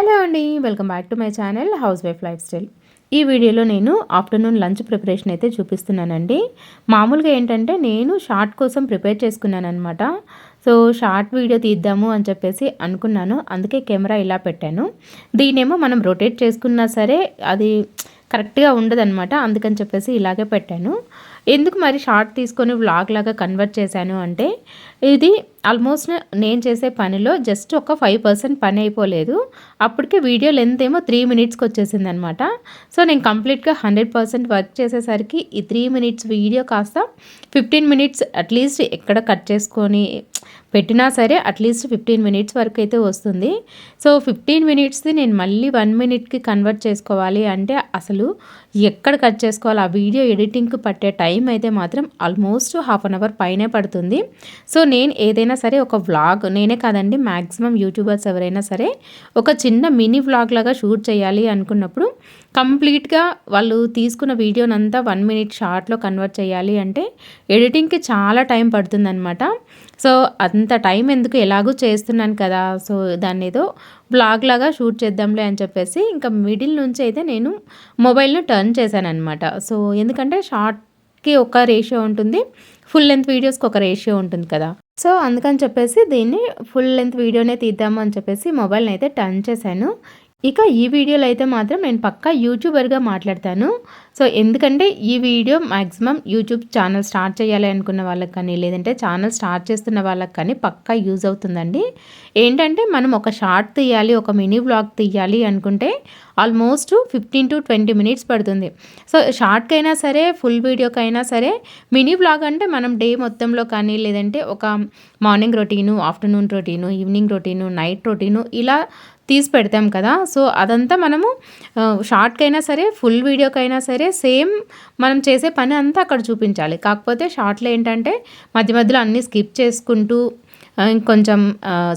Hello అండి welcome back to my channel housewife lifestyle. ఈ వీడియోలో నేను ఆఫ్టర్నూన్ లంచ్ ప్రిపరేషన్ అయితే చూపిస్తున్నానండి. మామూలుగా ఏంటంటే నేను షార్ట్ కోసం ప్రిపేర్ చేసుకున్నాను అనమాట సో షార్ట్ వీడియో తీద్దాము అని చెప్పేసి అనుకున్నాను. అందుకే కెమెరా ఇలా పెట్టాను. దీనేమో మనం రొటేట్ చేసుకున్నా సరే అది కరెక్ట్గా ఉండదన్నమాట. అందుకని చెప్పేసి ఇలాగే పెట్టాను. ఎందుకు మరి షార్ట్ తీసుకొని వ్లాగ్ లాగా కన్వర్ట్ చేశాను అంటే ఇది ఆల్మోస్ట్ నేను చేసే పనిలో జస్ట్ ఒక ఫైవ్ పర్సెంట్ పని అయిపోలేదు. అప్పటికే వీడియో లెంత్ ఏమో త్రీ మినిట్స్కి వచ్చేసింది అనమాట సో నేను కంప్లీట్గా హండ్రెడ్ పర్సెంట్ వర్క్ చేసేసరికి ఈ త్రీ మినిట్స్ వీడియో కాస్త ఫిఫ్టీన్ మినిట్స్ అట్లీస్ట్ ఎక్కడ కట్ చేసుకొని పెట్టినా సరే అట్లీస్ట్ ఫిఫ్టీన్ మినిట్స్ వరకు అయితే వస్తుంది. సో ఫిఫ్టీన్ మినిట్స్ది నేను మళ్ళీ వన్ మినిట్కి కన్వర్ట్ చేసుకోవాలి అంటే అసలు ఎక్కడ కట్ చేసుకోవాలి? ఆ వీడియో ఎడిటింగ్కి పట్టే టైం అయితే మాత్రం ఆల్మోస్ట్ హాఫ్ అన్ అవర్ పైనే పడుతుంది. సో నేను ఏదైనా సరే ఒక వ్లాగ్ నేనే కాదండి మ్యాక్సిమం యూట్యూబర్స్ ఎవరైనా సరే ఒక చిన్న మినీ వ్లాగ్ లాగా షూట్ చేయాలి అనుకున్నప్పుడు కంప్లీట్గా వాళ్ళు తీసుకున్న వీడియోనంతా వన్ మినిట్ షార్ట్లో కన్వర్ట్ చేయాలి అంటే ఎడిటింగ్కి చాలా టైం పడుతుందనమాట సో అంత టైం ఎందుకు? ఎలాగూ చేస్తున్నాను కదా. సో దాన్ని ఏదో బ్లాగ్ లాగా షూట్ చేద్దాంలే అని చెప్పేసి ఇంకా మిడిల్ నుంచి అయితే నేను మొబైల్ను టర్న్ చేశానమాట సో ఎందుకంటే షార్ట్కి ఒక రేషియో ఉంటుంది ఫుల్ లెంత్ వీడియోస్కి ఒక రేషియో ఉంటుంది కదా. సో అందుకని చెప్పేసి దీన్ని ఫుల్ లెంత్ వీడియోనే తీద్దాము అని చెప్పేసి మొబైల్ని అయితే టర్న్ చేశాను. ఇక ఈ వీడియోలో అయితే మాత్రం నేను పక్కా యూట్యూబర్గా మాట్లాడతాను. సో ఎందుకంటే ఈ video maximum YouTube channel start చేయాలి అనుకున్న వాళ్ళకి కానీ లేదంటే ఛానల్ స్టార్ట్ చేస్తున్న వాళ్ళకి కానీ పక్కా యూజ్ అవుతుందండి. ఏంటంటే మనం ఒక షార్ట్ తీయాలి ఒక మినీ బ్లాగ్ తీయాలి అనుకుంటే almost fifteen to twenty minutes పడుతుంది. సో షార్ట్కైనా సరే ఫుల్ వీడియోకైనా సరే మినీ బ్లాగ్ అంటే మనం డే మొత్తంలో కానీ లేదంటే ఒక morning routine afternoon routine evening routine night routine ఇలా తీసి పెడతాం కదా. సో అదంతా మనము షార్ట్కైనా సరే ఫుల్ వీడియోకైనా సరే సేమ్ మనం చేసే పని అంతా అక్కడ చూపించాలి. కాకపోతే షార్ట్లో ఏంటంటే మధ్య మధ్యలో అన్నీ స్కిప్ చేసుకుంటూ ఇంకొంచెం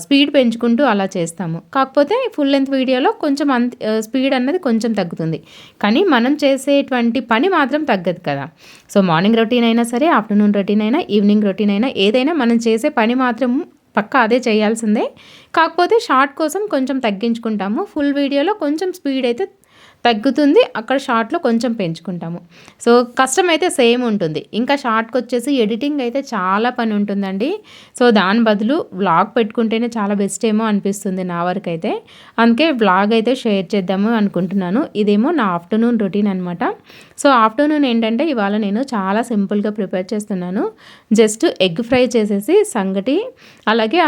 స్పీడ్ పెంచుకుంటూ అలా చేస్తాము. కాకపోతే ఫుల్ లెంత్ వీడియోలో కొంచెం అంత స్పీడ్ అన్నది కొంచెం తగ్గుతుంది. కానీ మనం చేసేటువంటి పని మాత్రం తగ్గదు కదా. సో మార్నింగ్ రొటీన్ అయినా సరే ఆఫ్టర్నూన్ రొటీన్ అయినా ఈవినింగ్ రొటీన్ అయినా ఏదైనా మనం చేసే పని మాత్రం పక్క అదే చేయాల్సిందే. కాకపోతే షార్ట్ కోసం కొంచెం తగ్గించుకుంటాము. ఫుల్ వీడియోలో కొంచెం స్పీడ్ అయితే తగ్గుతుంది అక్కడ షార్ట్లో కొంచెం పెంచుకుంటాము. సో కష్టం అయితే సేమ్ ఉంటుంది. ఇంకా షార్ట్కి వచ్చేసి ఎడిటింగ్ అయితే చాలా పని ఉంటుందండి సో దాని బదులు వ్లాగ్ పెట్టుకుంటేనే చాలా బెస్ట్ ఏమో అనిపిస్తుంది నా వరకు అయితే అందుకే వ్లాగ్ అయితే షేర్ చేద్దాము అనుకుంటున్నాను. ఇదేమో నా ఆఫ్టర్నూన్ రొటీన్ అనమాట సో ఆఫ్టర్నూన్ ఏంటంటే ఇవాళ నేను చాలా సింపుల్గా ప్రిపేర్ చేస్తున్నాను. జస్ట్ ఎగ్ ఫ్రై చేసేసి సంగటి అలాగే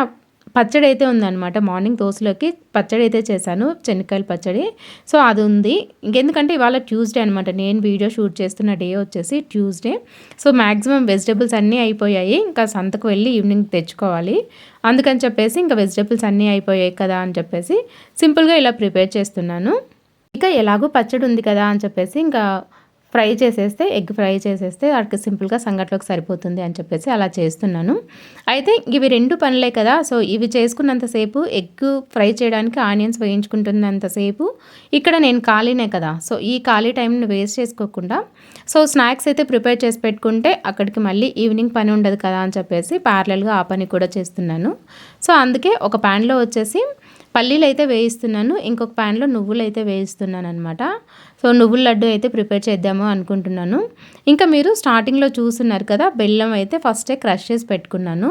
పచ్చడి అయితే ఉందన్నమాట. మార్నింగ్ దోశలోకి పచ్చడి అయితే చేశాను. చెనక్కాయల పచ్చడి. సో అది ఉంది ఇంకెందుకంటే ఇవాళ ట్యూస్డే అనమాట నేను వీడియో షూట్ చేస్తున్న డే వచ్చేసి ట్యూస్డే. సో మ్యాక్సిమం వెజిటబుల్స్ అన్నీ అయిపోయాయి. ఇంకా సంతకు వెళ్ళి ఈవినింగ్ తెచ్చుకోవాలి. అందుకని చెప్పేసి ఇంకా వెజిటేబుల్స్ అన్నీ అయిపోయాయి కదా అని చెప్పేసి సింపుల్గా ఇలా ప్రిపేర్ చేస్తున్నాను. ఇంకా ఎలాగో పచ్చడి ఉంది కదా అని చెప్పేసి ఇంకా ఫ్రై చేసేస్తే ఎగ్ ఫ్రై చేసేస్తే వాటికి సింపుల్గా సంగట్లోకి సరిపోతుంది అని చెప్పేసి అలా చేస్తున్నాను. అయితే ఇవి రెండు పనులే కదా సో ఇవి చేసుకున్నంతసేపు ఎగ్ ఫ్రై చేయడానికి ఆనియన్స్ వేయించుకుంటున్నంతసేపు ఇక్కడ నేను ఖాళీనే కదా సో ఈ ఖాళీ టైంని వేస్ట్ చేసుకోకుండా సో స్నాక్స్ అయితే ప్రిపేర్ చేసి పెట్టుకుంటే అక్కడికి మళ్ళీ ఈవినింగ్ పని ఉండదు కదా అని చెప్పేసి ప్యారలల్గా ఆ పని కూడా చేస్తున్నాను. సో అందుకే ఒక ప్యాన్లో వచ్చేసి పల్లీలు అయితే వేయిస్తున్నాను ఇంకొక ప్యాన్లో నువ్వులు అయితే వేయిస్తున్నాను అనమాట సో నువ్వుల లడ్డు అయితే ప్రిపేర్ చేద్దాము అనుకుంటున్నాను. ఇంకా మీరు స్టార్టింగ్లో చూస్తున్నారు కదా బెల్లం అయితే ఫస్టే క్రష్ చేసి పెట్టుకున్నాను.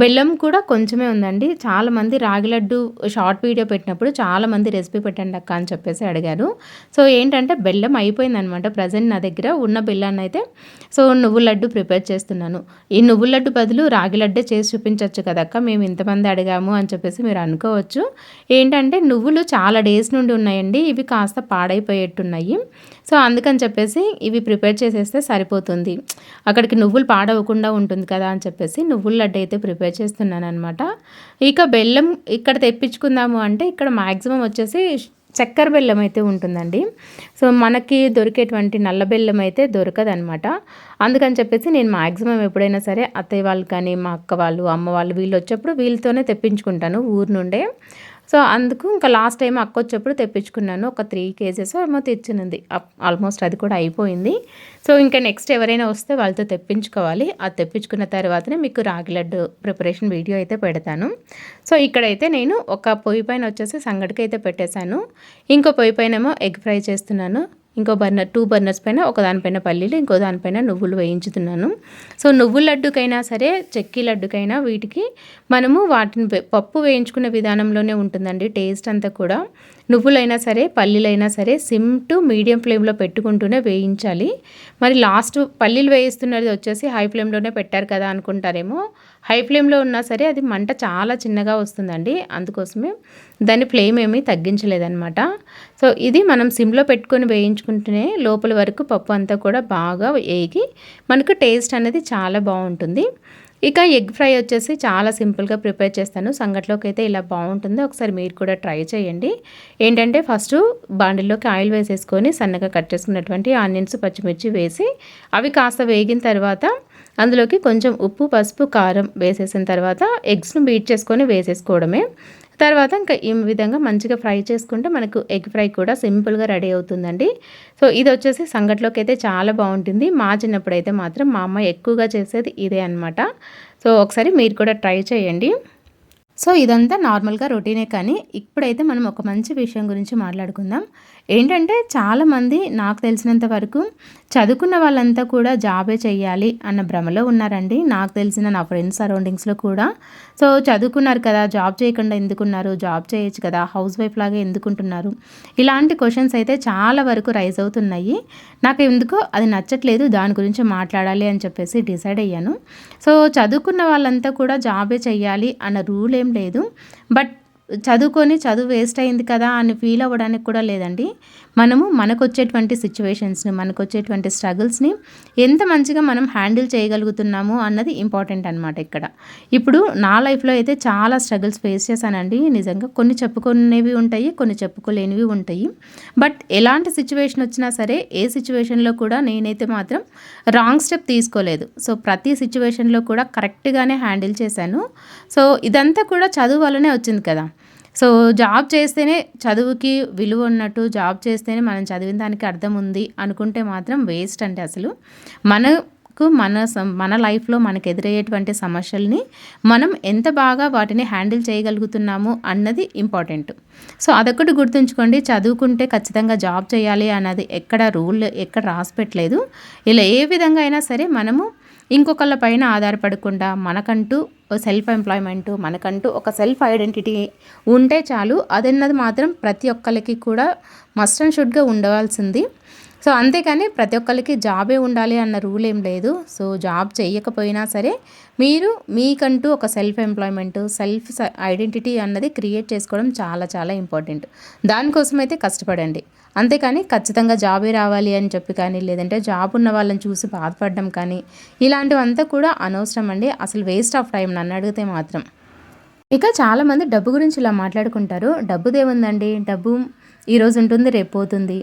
బెల్లం కూడా కొంచెమే ఉందండి. చాలామంది రాగి లడ్డు షార్ట్ వీడియో పెట్టినప్పుడు చాలామంది రెసిపీ పెట్టండి అక్క అని చెప్పేసి అడిగారు. సో ఏంటంటే బెల్లం అయిపోయిందనమాట ప్రజెంట్ నా దగ్గర. ఉన్న బెల్లాన్ని అయితే సో నువ్వుల లడ్డు ప్రిపేర్ చేస్తున్నాను. ఈ నువ్వుల లడ్డు బదులు రాగి లడ్డే చేసి చూపించవచ్చు కదక్క మేము ఇంతమంది అడిగాము అని చెప్పేసి మీరు అనుకోవచ్చు. ఏంటంటే నువ్వులు చాలా డేస్ నుండి ఉన్నాయండి. ఇవి కాస్త పాడైపోయేట్టున్నాయి. సో అందుకని చెప్పేసి ఇవి ప్రిపేర్ చేసేస్తే సరిపోతుంది. అక్కడికి నువ్వులు పాడవకుండా ఉంటుంది కదా అని చెప్పేసి నువ్వుల లడ్డు అయితే ప్రిపేర్ చేస్తున్నాను అనమాట ఇక బెల్లం ఇక్కడ తెప్పించుకుందాము అంటే ఇక్కడ మ్యాక్సిమం వచ్చేసి చక్కెర బెల్లం అయితే ఉంటుందండి. సో మనకి దొరికేటువంటి నల్ల బెల్లం అయితే దొరకదనమాట అందుకని చెప్పేసి నేను మ్యాక్సిమం ఎప్పుడైనా సరే అత్తయ్య వాళ్ళు కానీ మా అక్క వాళ్ళు అమ్మ వాళ్ళు వీళ్ళు వచ్చేప్పుడు వీళ్ళతోనే తెప్పించుకుంటాను ఊరు నుండే. సో అందుకు ఇంకా లాస్ట్ టైం అక్క వచ్చేప్పుడు తెప్పించుకున్నాను. ఒక త్రీ కేజెస్ ఏమో తెచ్చినది ఆల్మోస్ట్ అది కూడా అయిపోయింది. సో ఇంకా నెక్స్ట్ ఎవరైనా వస్తే వాళ్ళతో తెప్పించుకోవాలి. అది తెప్పించుకున్న తర్వాతనే మీకు రాగి లడ్డు ప్రిపరేషన్ వీడియో అయితే పెడతాను. సో ఇక్కడైతే నేను ఒక పొయ్యి పైన వచ్చేసి సంగటికి అయితే పెట్టేశాను. ఇంకో పొయ్యి పైన ఏమో ఎగ్ ఫ్రై చేస్తున్నాను. ఇంకో బర్నర్ టూ బర్నర్స్ పైన ఒక దానిపైన పల్లీలు ఇంకో దానిపైన నువ్వులు వేయించుతున్నాను. సో నువ్వుల లడ్డుకైనా సరే చెక్కీ లడ్డుకైనా వీటికి మనము వాటిని పప్పు వేయించుకునే విధానంలోనే ఉంటుందండి టేస్ట్ అంతా కూడా. నువ్వులైనా సరే పల్లీలైనా సరే సిమ్ టు మీడియం ఫ్లేమ్లో పెట్టుకుంటూనే వేయించాలి. మరి లాస్ట్ పల్లీలు వేయిస్తున్నది వచ్చేసి హై ఫ్లేమ్లోనే పెట్టారు కదా అనుకుంటారేమో. హై ఫ్లేమ్లో ఉన్నా సరే అది మంట చాలా చిన్నగా వస్తుందండి. అందుకోసమే దాని ఫ్లేమ్ ఏమీ తగ్గించలేదన్నమాట. సో ఇది మనం సిమ్లో పెట్టుకొని వేయించుకుంటేనే లోపల వరకు పప్పు అంతా కూడా బాగా వేగి మనకు టేస్ట్ అనేది చాలా బాగుంటుంది. ఇక ఎగ్ ఫ్రై వచ్చేసి చాలా సింపుల్గా ప్రిపేర్ చేస్తాను. సంగట్లోకి అయితే ఇలా బాగుంటుంది. ఒకసారి మీరు కూడా ట్రై చేయండి. ఏంటంటే ఫస్ట్ బాండిల్లోకి ఆయిల్ వేసేసుకొని సన్నగా కట్ చేసుకున్నటువంటి ఆనియన్స్ పచ్చిమిర్చి వేసి అవి కాస్త వేగిన తర్వాత అందులోకి కొంచెం ఉప్పు పసుపు కారం వేసేసిన తర్వాత ఎగ్స్ను బీట్ చేసుకొని వేసేసుకోవడమే. తర్వాత ఇంకా ఈ విధంగా మంచిగా ఫ్రై చేసుకుంటే మనకు ఎగ్ ఫ్రై కూడా సింపుల్గా రెడీ అవుతుందండి. సో ఇది వచ్చేసి సంగట్లోకి అయితే చాలా బాగుంటుంది. మా చిన్నప్పుడు అయితే మాత్రం మా అమ్మ ఎక్కువగా చేసేది ఇదే అనమాట సో ఒకసారి మీరు కూడా ట్రై చేయండి. సో ఇదంతా నార్మల్గా రొటీనే కానీ ఇప్పుడైతే మనం ఒక మంచి విషయం గురించి మాట్లాడుకుందాం. ఏంటంటే చాలామంది నాకు తెలిసినంత వరకు చదువుకున్న వాళ్ళంతా కూడా జాబే చెయ్యాలి అన్న భ్రమలో ఉన్నారండి. నాకు తెలిసిన నా ఫ్రెండ్స్ సరౌండింగ్స్లో కూడా. సో చదువుకున్నారు కదా జాబ్ చేయకుండా ఎందుకున్నారు? జాబ్ చేయొచ్చు కదా హౌస్ వైఫ్ లాగా ఎందుకుంటున్నారు? ఇలాంటి క్వశ్చన్స్ అయితే చాలా వరకు రైజ్ అవుతున్నాయి. నాకు ఎందుకో అది నచ్చట్లేదు దాని గురించి మాట్లాడాలి అని చెప్పేసి డిసైడ్ అయ్యాను. సో చదువుకున్న వాళ్ళంతా కూడా జాబే చెయ్యాలి అన్న రూల్ ఏం లేదు. బట్ చదువుకొని చదువు వేస్ట్ అయింది కదా అని ఫీల్ అవ్వడానికి కూడా లేదండి. మనము మనకు వచ్చేటువంటి సిచ్యువేషన్స్ని మనకు వచ్చేటువంటి స్ట్రగుల్స్ని ఎంత మంచిగా మనం హ్యాండిల్ చేయగలుగుతున్నాము అన్నది ఇంపార్టెంట్ అనమాట ఇక్కడ. ఇప్పుడు నా లైఫ్లో అయితే చాలా స్ట్రగుల్స్ ఫేస్ చేశానండి. నిజంగా కొన్ని చెప్పుకునేవి ఉంటాయి కొన్ని చెప్పుకోలేనివి ఉంటాయి. బట్ ఎలాంటి సిచ్యువేషన్ వచ్చినా సరే ఏ సిచ్యువేషన్లో కూడా నేనైతే మాత్రం రాంగ్ స్టెప్ తీసుకోలేదు. సో ప్రతి సిచ్యువేషన్లో కూడా కరెక్ట్గానే హ్యాండిల్ చేశాను. సో ఇదంతా కూడా చదువు వల్లనే వచ్చింది కదా. సో జాబ్ చేస్తేనే చదువుకి విలువ ఉన్నట్టు జాబ్ చేస్తేనే మనం చదివిన దానికి అర్థం ఉంది అనుకుంటే మాత్రం వేస్ట్ అంటే అసలు. మనకు మన మన లైఫ్లో మనకు ఎదురయ్యేటువంటి సమస్యల్ని మనం ఎంత బాగా వాటిని హ్యాండిల్ చేయగలుగుతున్నాము అన్నది ఇంపార్టెంట్. సో అదొకటి గుర్తుంచుకోండి చదువుకుంటే ఖచ్చితంగా జాబ్ చేయాలి అన్నది ఎక్కడ రూల్ ఎక్కడ రాసి పెట్టలేదు. ఇలా ఏ విధంగా అయినా సరే మనము ఇంకొకళ్ళ పైన ఆధారపడకుండా మనకంటూ సెల్ఫ్ ఎంప్లాయ్మెంట్ మనకంటూ ఒక సెల్ఫ్ ఐడెంటిటీ ఉంటే చాలు. అదన్నది మాత్రం ప్రతి ఒక్కరికి కూడా మస్ట్ అండ్ షుడ్గా ఉండవలసింది. సో అంతేకాని ప్రతి ఒక్కరికి జాబే ఉండాలి అన్న రూల్ ఏం లేదు. సో జాబ్ చేయకపోయినా సరే మీరు మీకంటూ ఒక సెల్ఫ్ ఎంప్లాయ్మెంట్ సెల్ఫ్ ఐడెంటిటీ అన్నది క్రియేట్ చేసుకోవడం చాలా చాలా ఇంపార్టెంట్. దానికోసం అయితే కష్టపడండి. అంతేకాని ఖచ్చితంగా జాబే రావాలి అని చెప్పి కానీ లేదంటే జాబ్ ఉన్న వాళ్ళని చూసి బాధపడడం కానీ ఇలాంటివంతా కూడా అనవసరం అండి అసలు వేస్ట్ ఆఫ్ టైం నన్ను అడిగితే మాత్రం. ఇక చాలామంది డబ్బు గురించి ఇలా మాట్లాడుకుంటారు. డబ్బుదేముందండి డబ్బు ఈరోజు ఉంటుంది రేపు పోతుంది.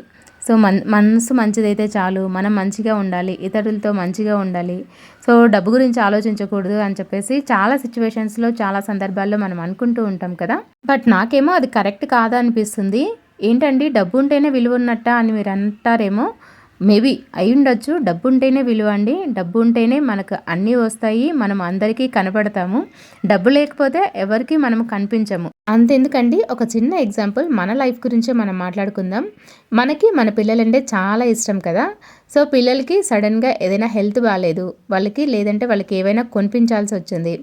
సో మన్ మనసు మంచిదైతే చాలు మనం మంచిగా ఉండాలి ఇతరులతో మంచిగా ఉండాలి. సో డబ్బు గురించి ఆలోచించకూడదు అని చెప్పేసి చాలా సిచ్యువేషన్స్లో చాలా సందర్భాల్లో మనం అనుకుంటూ ఉంటాం కదా. బట్ నాకేమో అది కరెక్ట్ కాదా అనిపిస్తుంది ఏంటండి? డబ్బు ఉంటేనే విలువ ఉన్నట్ట అని మీరు అంటారేమో. మేబీ అయి ఉండొచ్చు డబ్బు ఉంటేనే విలువ అండి. డబ్బు ఉంటేనే మనకు అన్నీ వస్తాయి. మనం అందరికీ కనపడతాము. డబ్బు లేకపోతే ఎవరికి మనం కనిపించము. అంతెందుకండి? ఒక చిన్న ఎగ్జాంపుల్ మన లైఫ్ గురించే మనం మాట్లాడుకుందాం. మనకి మన పిల్లలంటే చాలా ఇష్టం కదా. సో పిల్లలకి సడన్గా ఏదైనా హెల్త్ బాగాలేదు వాళ్ళకి లేదంటే వాళ్ళకి ఏవైనా కొనిపించాల్సి వచ్చింది.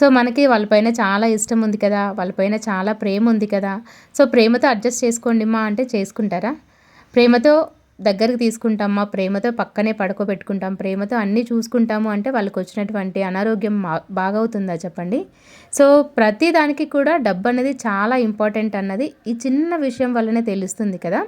సో మనకి వాళ్ళపైన చాలా ఇష్టం ఉంది కదా. వాళ్ళపైన చాలా ప్రేమ ఉంది కదా. సో ప్రేమతో అడ్జస్ట్ చేసుకోండి మా అంటే చేసుకుంటారా? ప్రేమతో దగ్గరికి తీసుకుంటామా? ప్రేమతో పక్కనే పడుకోబెట్టుకుంటాం. ప్రేమతో అన్నీ చూసుకుంటాము అంటే వాళ్ళకి వచ్చినటువంటి అనారోగ్యం బాగవుతుందా చెప్పండి? సో ప్రతి దానికి కూడా డబ్బు అనేది చాలా ఇంపార్టెంట్ అన్నది ఈ చిన్న విషయం వల్లనే తెలుస్తుంది కదా.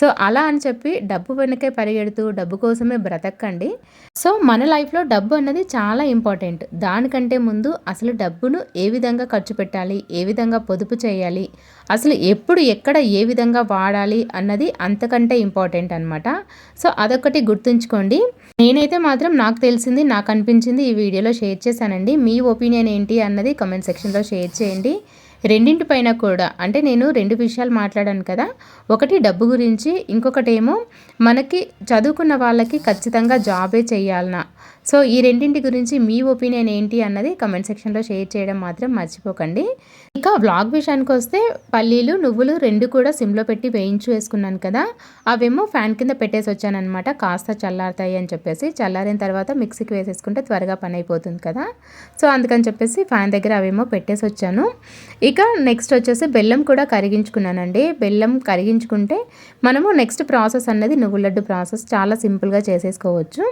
సో అలా అని చెప్పి డబ్బు వెనకే పరిగెడుతూ డబ్బు కోసమే బ్రతకండి. సో మన లైఫ్లో డబ్బు అన్నది చాలా ఇంపార్టెంట్. దానికంటే ముందు అసలు డబ్బును ఏ విధంగా ఖర్చు పెట్టాలి? ఏ విధంగా పొదుపు చేయాలి? అసలు ఎప్పుడు ఎక్కడ ఏ విధంగా వాడాలి? అన్నది అంతకంటే ఇంపార్టెంట్ అనమాట సో అదొకటి గుర్తుంచుకోండి. నేనైతే మాత్రం నాకు తెలిసింది నాకు అనిపించింది ఈ వీడియోలో షేర్ చేశానండి. మీ ఒపీనియన్ ఏంటి అన్నది కమెంట్ సెక్షన్లో షేర్ చేయండి. రెండింటి పైన కూడా అంటే నేను రెండు విషయాలు మాట్లాడాను కదా. ఒకటి డబ్బు గురించి ఇంకొకటి ఏమో మనకి చదువుకున్న వాళ్ళకి ఖచ్చితంగా జాబే చేయాలన్నా సో ఈ రెండింటి గురించి మీ ఒపీనియన్ ఏంటి అన్నది కమెంట్ సెక్షన్లో షేర్ చేయడం మాత్రం మర్చిపోకండి. ఇంకా వ్లాగ్ విషయానికి వస్తే పల్లీలు నువ్వులు రెండు కూడా సిమ్లో పెట్టి వేయించు వేసుకున్నాను కదా. అవేమో ఫ్యాన్ కింద పెట్టేసి వచ్చానమాట కాస్త చల్లారుతాయి అని చెప్పేసి. చల్లారిన తర్వాత మిక్సీకి వేసేసుకుంటే త్వరగా పని అయిపోతుంది కదా. సో అందుకని చెప్పేసి ఫ్యాన్ దగ్గర అవేమో పెట్టేసి వచ్చాను. ఇక నెక్స్ట్ వచ్చేసి బెల్లం కూడా కరిగించుకున్నానండి. బెల్లం కరిగించుకుంటే మనము నెక్స్ట్ ప్రాసెస్ అన్నది నువ్వుల లడ్డు ప్రాసెస్ చాలా సింపుల్గా చేసేసుకోవచ్చు.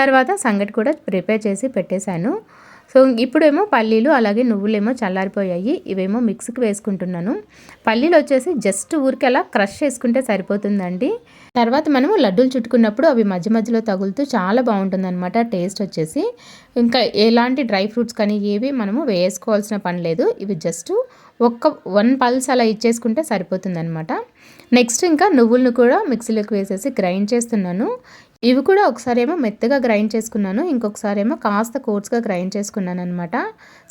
తర్వాత సంగటి కూడా ప్రిపేర్ చేసి పెట్టేశాను. సో ఇప్పుడేమో పల్లీలు అలాగే నువ్వులేమో చల్లారిపోయాయి. ఇవేమో మిక్స్కి వేసుకుంటున్నాను. పల్లీలు వచ్చేసి జస్ట్ ఊరికి అలా క్రష్ చేసుకుంటే సరిపోతుందండి. తర్వాత మనము లడ్డూలు చుట్టుకున్నప్పుడు అవి మధ్య మధ్యలో తగులుతూ చాలా బాగుంటుంది అనమాట టేస్ట్ వచ్చేసి. ఇంకా ఎలాంటి డ్రై ఫ్రూట్స్ కానీ ఏవి మనము వేసుకోవాల్సిన పని లేదు. ఇవి జస్ట్ ఒక్క వన్ పల్స్ అలా ఇచ్చేసుకుంటే సరిపోతుందన్నమాట. నెక్స్ట్ ఇంకా నువ్వులను కూడా మిక్సీలోకి వేసేసి గ్రైండ్ చేస్తున్నాను. ఇవి కూడా ఒకసారి ఏమో మెత్తగా గ్రైండ్ చేసుకున్నాను ఇంకొకసారి ఏమో కాస్త కోర్స్గా గ్రైండ్ చేసుకున్నాను అనమాట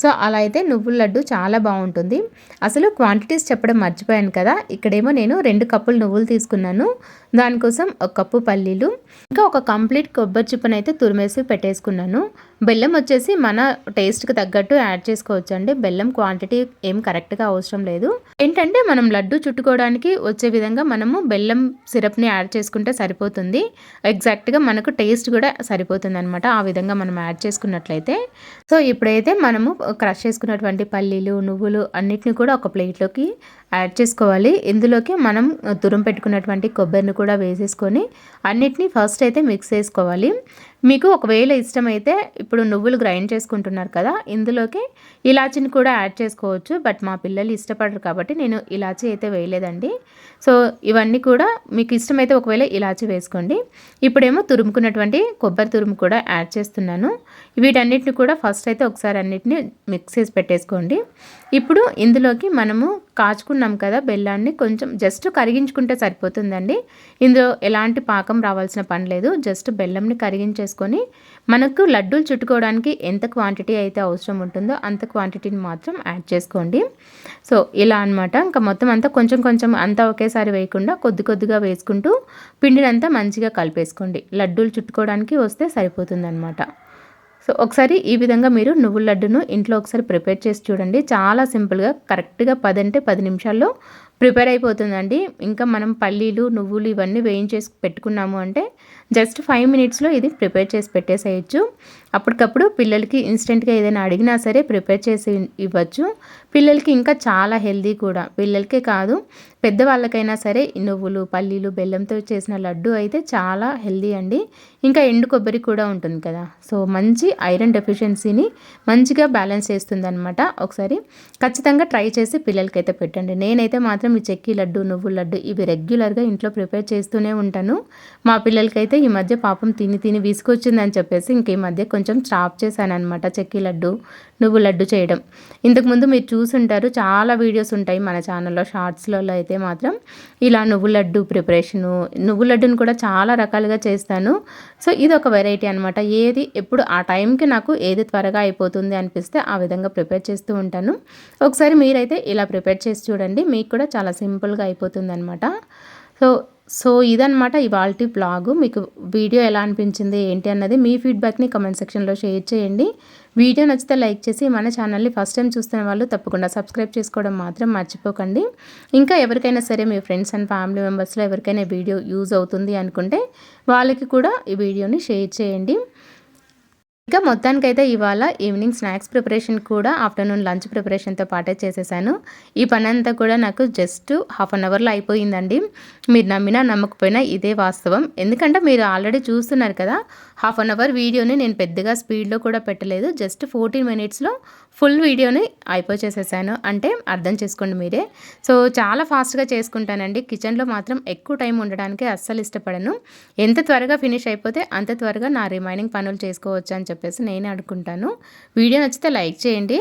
సో అలా అయితే నువ్వుల లడ్డు చాలా బాగుంటుంది. అసలు క్వాంటిటీస్ చెప్పడం మర్చిపోయాను కదా. ఇక్కడేమో నేను రెండు కప్పులు నువ్వులు తీసుకున్నాను. దానికోసం ఒక కప్పు పల్లీలు ఇంకా ఒక కంప్లీట్ కొబ్బరి చిప్పనైతే అయితే తురిమేసి పెట్టేసుకున్నాను. బెల్లం వచ్చేసి మన టేస్ట్కి తగ్గట్టు యాడ్ చేసుకోవచ్చు అండి బెల్లం క్వాంటిటీ ఏం కరెక్ట్గా అవసరం లేదు. ఏంటంటే మనం లడ్డు చుట్టుకోవడానికి వచ్చే విధంగా మనము బెల్లం సిరప్ని యాడ్ చేసుకుంటే సరిపోతుంది. ఎగ్జాక్ట్గా మనకు టేస్ట్ కూడా సరిపోతుంది అనమాట ఆ విధంగా మనం యాడ్ చేసుకున్నట్లయితే. సో ఇప్పుడైతే మనము క్రష్ చేసుకున్నటువంటి పల్లీలు నువ్వులు అన్నిటిని కూడా ఒక ప్లేట్లోకి యాడ్ చేసుకోవాలి. ఇందులోకి మనం తురం పెట్టుకున్నటువంటి కొబ్బరిని కూడా వేసేసుకొని అన్నిటినీ ఫస్ట్ అయితే మిక్స్ చేసుకోవాలి. మీకు ఒకవేళ ఇష్టమైతే ఇప్పుడు నువ్వులు గ్రైండ్ చేసుకుంటున్నారు కదా ఇందులోకి ఇలాచిని కూడా యాడ్ చేసుకోవచ్చు. బట్ మా పిల్లలు ఇష్టపడరు కాబట్టి నేను ఇలాచి అయితే వేయలేదండి. సో ఇవన్నీ కూడా మీకు ఇష్టమైతే ఒకవేళ ఇలాచి వేసుకోండి. ఇప్పుడేమో తురుముకున్నటువంటి కొబ్బరి తురుము కూడా యాడ్ చేస్తున్నాను. వీటన్నిటిని కూడా ఫస్ట్ అయితే ఒకసారి అన్నిటిని మిక్స్ చేసి పెట్టేసుకోండి. ఇప్పుడు ఇందులోకి మనము కాచుకున్నాం కదా బెల్లాన్ని కొంచెం జస్ట్ కరిగించుకుంటే సరిపోతుందండి. ఇందులో ఎలాంటి పాకం రావాల్సిన పని లేదు. జస్ట్ బెల్లంని కరిగించేసుకొని మనకు లడ్డూలు చుట్టుకోవడానికి ఎంత క్వాంటిటీ అయితే అవసరం ఉంటుందో అంత క్వాంటిటీని మాత్రం యాడ్ చేసుకోండి. సో ఇలా అనమాట ఇంకా మొత్తం అంతా కొంచెం కొంచెం అంతా ఒకేసారి వేయకుండా కొద్ది కొద్దిగా వేసుకుంటూ పిండినంతా మంచిగా కలిపేసుకోండి. లడ్డూలు చుట్టుకోవడానికి వస్తే సరిపోతుందన్నమాట. సో ఒకసారి ఈ విధంగా మీరు నువ్వుల లడ్డును ఇంట్లో ఒకసారి ప్రిపేర్ చేసి చూడండి. చాలా సింపుల్గా కరెక్ట్గా పది అంటే పది నిమిషాల్లో ప్రిపేర్ అయిపోతుందండి. ఇంకా మనం పల్లీలు నువ్వులు ఇవన్నీ వేయించేసి పెట్టుకున్నాము అంటే జస్ట్ ఫైవ్ మినిట్స్లో ఇది ప్రిపేర్ చేసి పెట్టేసేయచ్చు. అప్పటికప్పుడు పిల్లలకి ఇన్స్టెంట్గా ఏదైనా అడిగినా సరే ప్రిపేర్ చేసి ఇవ్వచ్చు. పిల్లలకి ఇంకా చాలా హెల్దీ కూడా. పిల్లలకే కాదు పెద్దవాళ్ళకైనా సరే నువ్వులు పల్లీలు బెల్లంతో చేసిన లడ్డు అయితే చాలా హెల్దీ అండి. ఇంకా ఎండు కొబ్బరి కూడా ఉంటుంది కదా. సో మంచి ఐరన్ డెఫిషియన్సీని మంచిగా బ్యాలెన్స్ చేస్తుంది అనమాట ఒకసారి ఖచ్చితంగా ట్రై చేసి పిల్లలకైతే పెట్టండి. నేనైతే మాత్రం ఈ చెక్కి లడ్డు నువ్వు లడ్డు ఇవి రెగ్యులర్గా ఇంట్లో ప్రిపేర్ చేస్తూనే ఉంటాను. మా పిల్లలకైతే ఈ మధ్య పాపం తిని తిని విసుకొచ్చిందని చెప్పేసి ఇంక ఈ మధ్య కొంచెం స్టాప్ చేశాను అనమాట చెక్కి లడ్డు నువ్వు లడ్డు చేయడం. ఇంతకుముందు మీరు చూసుంటారు చాలా వీడియోస్ ఉంటాయి మన ఛానల్లో షార్ట్స్లలో అయితే మాత్రం. ఇలా నువ్వు లడ్డు ప్రిపరేషను నువ్వు లడ్డును కూడా చాలా రకాలుగా చేస్తాను. సో ఇది ఒక వెరైటీ అనమాట ఏది ఎప్పుడు ఆ టైంకి నాకు ఏది త్వరగా అయిపోతుంది అనిపిస్తే ఆ విధంగా ప్రిపేర్ చేస్తూ ఉంటాను. ఒకసారి మీరైతే ఇలా ప్రిపేర్ చేసి చూడండి మీకు కూడా చాలా సింపుల్గా అయిపోతుంది అనమాట సో సో ఇదనమాట ఇవాళ బ్లాగు. మీకు వీడియో ఎలా అనిపించింది ఏంటి అన్నది మీ ఫీడ్బ్యాక్ని కమెంట్ సెక్షన్లో షేర్ చేయండి. వీడియో నచ్చితే లైక్ చేసి మన ఛానల్ని ఫస్ట్ టైం చూస్తున్న వాళ్ళు తప్పకుండా సబ్స్క్రైబ్ చేసుకోవడం మాత్రం మర్చిపోకండి. ఇంకా ఎవరికైనా సరే మీ ఫ్రెండ్స్ అండ్ ఫ్యామిలీ మెంబర్స్లో ఎవరికైనా వీడియో యూజ్ అవుతుంది అనుకుంటే వాళ్ళకి కూడా ఈ వీడియోని షేర్ చేయండి. ఇంకా మొత్తానికైతే ఇవాళ ఈవినింగ్ స్నాక్స్ ప్రిపరేషన్ కూడా ఆఫ్టర్నూన్ లంచ్ ప్రిపరేషన్తో పాటే చేసేసాను. ఈ పని అంతా కూడా నాకు జస్ట్ హాఫ్ అన్ అవర్లో అయిపోయిందండి. మీరు నమ్మినా నమ్మకపోయినా ఇదే వాస్తవం. ఎందుకంటే మీరు ఆల్రెడీ చూస్తున్నారు కదా హాఫ్ అన్ అవర్ వీడియోని నేను పెద్దగా స్పీడ్లో కూడా పెట్టలేదు. జస్ట్ ఫోర్టీన్ మినిట్స్లో ఫుల్ వీడియోని అయిపోచేసేసాను అంటే అర్థం చేసుకోండి మీరే. సో చాలా ఫాస్ట్గా చేసుకుంటానండి. కిచెన్లో మాత్రం ఎక్కువ టైం ఉండడానికి అస్సలు ఇష్టపడను. ఎంత త్వరగా ఫినిష్ అయిపోతే అంత త్వరగా నా రిమైనింగ్ పనులు చేసుకోవచ్చు అని చెప్పేసి నేను అనుకుంటాను. వీడియో నచ్చితే లైక్ చేయండి.